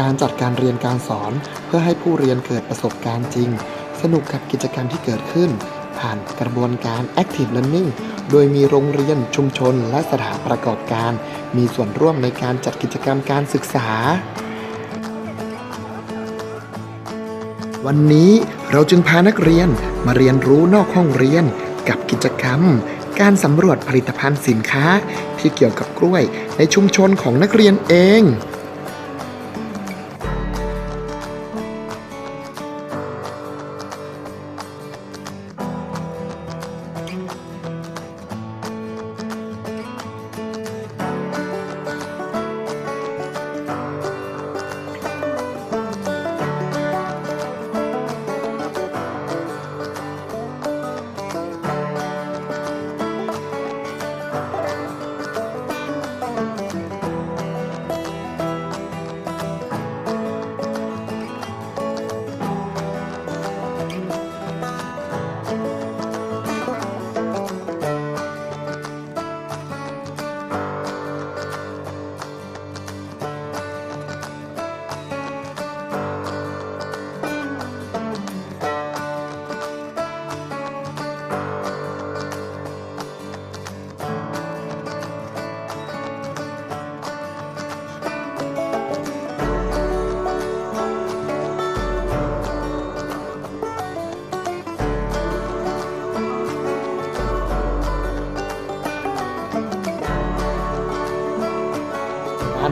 การจัดการเรียนการสอน เพื่อให้ผู้เรียนเกิดประสบการณ์จริง สนุกกับกิจกรรมที่เกิดขึ้น ผ่านกระบวนการ Active Learning โดยมีโรงเรียนชุมชน และสถานประกอบการ มีส่วนร่วมในการจัดกิจกรรมการศึกษา วันนี้เราจึงพานักเรียนมาเรียนรู้นอกห้องเรียนกับกิจกรรม การสำรวจผลิตภัณฑ์สินค้าที่เกี่ยวกับกล้วยในชุมชนของนักเรียนเอง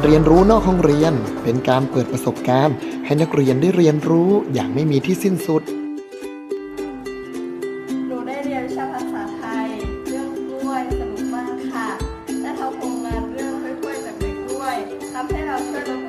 เรียนรู้นอกห้องเรียน เป็นการเปิดประสบการณ์ ให้นักเรียนได้เรียนรู้อย่างไม่มีที่สิ้นสุด หนูได้เรียนวิชาภาษาไทย เรื่องกล้วยสนุกมากค่ะ และทำโครงงานเรื่องกล้วยๆจากใบกล้วยทำให้เราช่วยลด